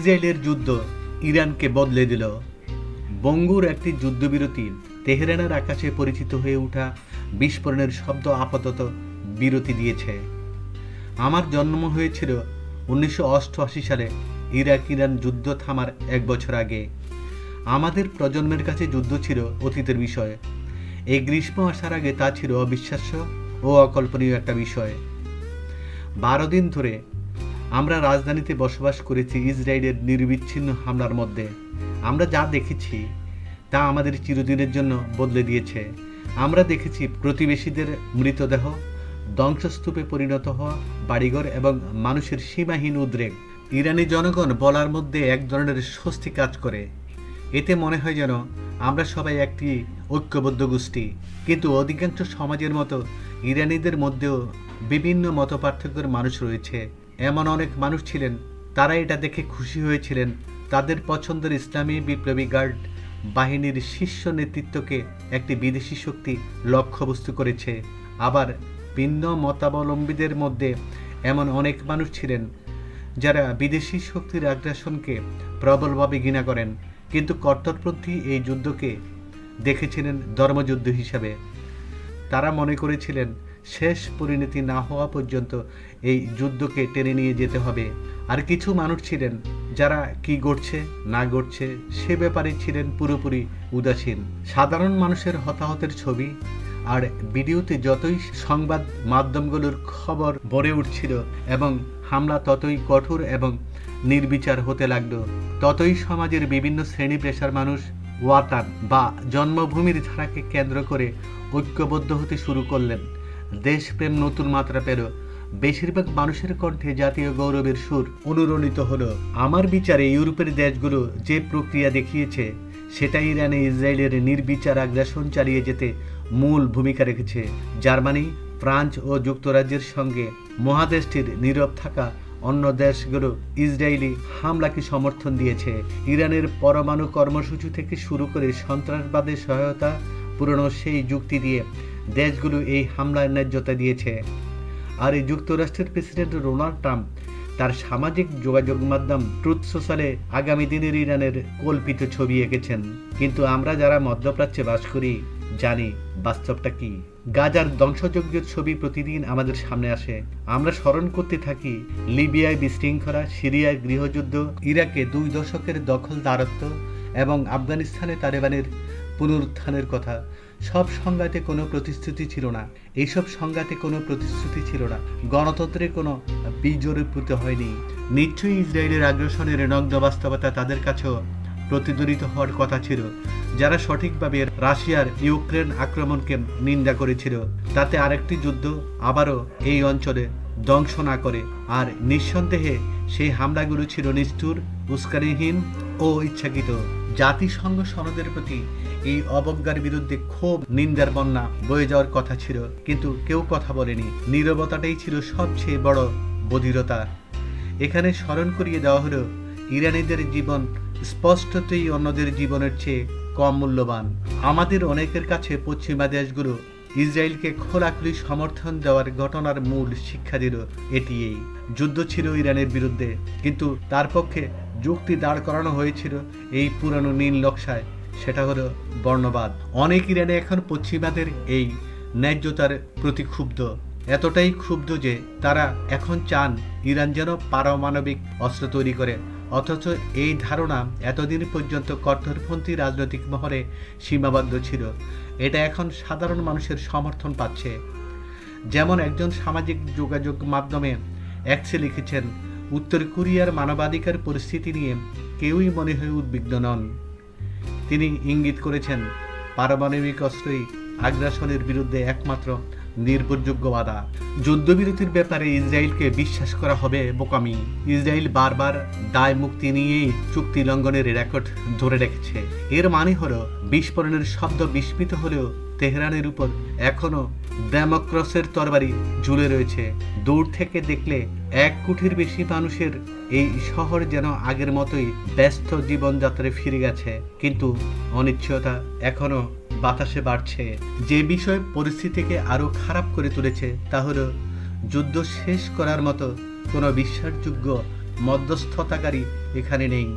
ইসরায়েলের যুদ্ধ ইরানকে বদলে দিল। বঙ্গুর একটি যুদ্ধবিরতি তেহরানের আকাশে পরিচিত হয়ে ওঠা বিস্ফোরণের শব্দ আপাতত বিরতি দিয়েছে। আমার জন্ম হয়েছিল উনিশশো অষ্টআশি সালে ইরাক ইরান যুদ্ধ থামার এক বছর আগে। আমাদের প্রজন্মের কাছে যুদ্ধ ছিল অতীতের বিষয়। এই গ্রীষ্ম আসার আগে তা ছিল অবিশ্বাস্য ও অকল্পনীয় একটা বিষয়। বারো দিন ধরে আমরা রাজধানীতে বসবাস করেছি ইসরায়েলের নির্বিচ্ছিন্ন হামলার মধ্যে। আমরা যা দেখেছি, তা আমাদের চিরদিনের জন্য বদলে দিয়েছে। আমরা দেখেছি প্রতিবেশীদের মৃতদেহ, ধ্বংসস্তূপে পরিণত হওয়া বাড়িঘর এবং মানুষের সীমাহীন উদ্রেক। ইরানি জনগণ বলার মধ্যে এক ধরনের স্বস্তি কাজ করে। এতে মনে হয় যেন আমরা সবাই একটি ঐক্যবদ্ধ গোষ্ঠী। কিন্তু অধিকাংশ সমাজের মতো ইরানিদের মধ্যেও বিভিন্ন মতপার্থক্যের মানুষ রয়েছে। এমন অনেক মানুষ ছিলেন, তারা এটা দেখে খুশি হয়েছিলেন। তাদের পছন্দের ইসলামী বিপ্লবী গার্ড বাহিনীর শীর্ষ নেতৃত্বকে একটি বিদেশি শক্তি লক্ষ্যবস্তু করেছে। আবার ভিন্ন মতাবলম্বীদের মধ্যে এমন অনেক মানুষ ছিলেন, যারা বিদেশি শক্তির আগ্রাসনকে প্রবলভাবে ঘৃণা করেন। কিন্তু কট্টরপন্থী এই যুদ্ধকে দেখেছিলেন ধর্মযুদ্ধ হিসাবে। তারা মনে করেছিলেন শেষ পরিণতি না হওয়া পর্যন্ত এই যুদ্ধকে টেনে নিয়ে যেতে হবে। আর কিছু মানুষ ছিলেন যারা কি ঘটছে, না ঘটছে, সে ব্যাপারে ছিলেন পুরোপুরি উদাসীন। সাধারণ মানুষের হতাহতের ছবি আর ভিডিওতে যতই সংবাদ মাধ্যমগুলোর খবর ভরে উঠছিল এবং হামলা ততই কঠোর এবং নির্বিচার হতে লাগল, ততই সমাজের বিভিন্ন শ্রেণি পেশার মানুষ ওয়াতান বা জন্মভূমির ধারাকে কেন্দ্র করে ঐক্যবদ্ধ হতে শুরু করলেন। দেশপ্রেম নতুন মাত্রা পেল। বেশিরভাগ মানুষের কণ্ঠে জাতীয় গৌরবের সুর অনুরণিত হলো। আমার বিচারে ইউরোপের দেশগুলো যে প্রক্রিয়া দেখিয়েছে সেটা ইরানে ইসরায়েলের নির্বিচার আগ্রাসন চালিয়ে যেতে মূল ভূমিকা রেখেছে। জার্মানি, ফ্রান্স ও যুক্তরাজ্যের সঙ্গে মহাদেশটির নীরব থাকা অন্য দেশগুলো ইসরায়েলি হামলাকে সমর্থন দিয়েছে। ইরানের পরমাণু কর্মসূচি থেকে শুরু করে সন্ত্রাসবাদের সহায়তা পুরনো সেই যুক্তি দিয়ে দেশগুলো এই হামলার ন্যায্যতা দিয়েছে। আর এই যুক্তরাষ্ট্রের প্রেসিডেন্ট ডোনাল্ড ট্রাম্প তার সামাজিক যোগাযোগ মাধ্যম ট্রুথ সোশ্যালে আগামী দিনের ইরানের কল্পিত ছবি এঁকেছেন। কিন্তু আমরা যারা মধ্যপ্রাচ্যে বাস করি, জানি বাস্তবটা কি। গাজার ধ্বংসযজ্ঞের ছবি প্রতিদিন আমাদের সামনে আসে। আমরা স্মরণ করতে থাকি লিবিয়ায় বিশৃঙ্খলা, সিরিয়ায় গৃহযুদ্ধ, ইরাকে দুই দশকের দখলদারত্ব এবং আফগানিস্তানে তালেবানের পুনরুত্থানের কথা। সব সংঘাতে কোনো প্রতিশ্রুতি ছিল না। এইসব সংঘাতে কোনো প্রতিশ্রুতি ছিল না। গণতন্ত্রের কোনো বীজরূপিত হয়নি। নিশ্চয়ই ইসরায়েলের আগ্রাসনের নগ্ন বাস্তবতা তাদের কাছেও প্রতিধ্বনিত হওয়ার কথা ছিল। যারা সঠিকভাবে রাশিয়ার ইউক্রেন আক্রমণকে নিন্দা করেছিল, তাতে আরেকটি যুদ্ধ আবারও এই অঞ্চলে ধ্বংস না করে। আর নিঃসন্দেহে সেই হামলাগুলো ছিল নিষ্ঠুর, উস্কানিহীন ও ইচ্ছাকৃত। জাতিসংঘ সনদের প্রতি এই অবজ্ঞার বিরুদ্ধে ক্ষোভ, নিন্দার বন্যা বয়ে যাওয়ার কথা ছিল, কিন্তু কেউ কথা বলেনি। নীরবতাটাই ছিল সবচেয়ে বড় বধিরতা। এখানে স্মরণ করিয়ে দেওয়া হলো, ইরানিদের জীবন স্পষ্টতই অন্যদের জীবনের চেয়ে কম মূল্যবান। আমাদের অনেকের কাছে পশ্চিমা দেশগুলো ইসরায়েলকে খোলাখুলি সমর্থন দেওয়ার ঘটনার মূল শিক্ষা দিল এটি এই যুদ্ধ ছিল ইরানের বিরুদ্ধে, কিন্তু তার পক্ষে যুক্তি দাঁড় করানো হয়েছিল এই পুরানো নীল নকশায়। সেটা হলো বর্ণবাদ। অনেক ইরানে এখন পশ্চিমাদের এই ন্যায্যতার প্রতি ক্ষুব্ধ। এতটাই ক্ষুব্ধ যে তারা এখন চান ইরান যেন পারমাণবিক অস্ত্র তৈরি করে। অথচ এই ধারণা এতদিন পর্যন্ত কট্টরপন্থী রাজনৈতিক মহরে সীমাবদ্ধ ছিল। এটা এখন সাধারণ মানুষের সমর্থন পাচ্ছে। যেমন একজন সামাজিক যোগাযোগ মাধ্যমে একসে লিখেছেন উত্তর কোরিয়ার মানবাধিকার পরিস্থিতি নিয়ে কেউই মনে হয় উদ্বিগ্ন নন। তিনি ইঙ্গিত করেছেন, পারমাণবিক অস্ত্রই আগ্রাসনের বিরুদ্ধে একমাত্র নির্ভরযোগ্য বাধা। যুদ্ধবিরতির ব্যাপারে ইসরায়েলকে বিশ্বাস করা হবে বোকামি। ইসরায়েল বারবার দায় মুক্তি নিয়েই চুক্তি লঙ্ঘনের রেকর্ড ধরে রেখেছে। এর মানে হলো, বিস্ফোরণের শব্দ বিস্মিত হলেও তেহরানের উপর এখনও ডেমোক্রসের তরবারি ঝুলে রয়েছে। দূর থেকে দেখলে এক কোটির বেশি মানুষের এই শহর যেন আগের মতোই ব্যস্ত জীবনযাত্রায় ফিরে গেছে। কিন্তু অনিশ্চয়তা এখনও বাতাসে বাড়ছে। যে বিষয় পরিস্থিতিকে আরও খারাপ করে তুলেছে, তা হলো যুদ্ধ শেষ করার মতো কোনো বিশ্বাসযোগ্য মধ্যস্থতাকারী এখানে নেই।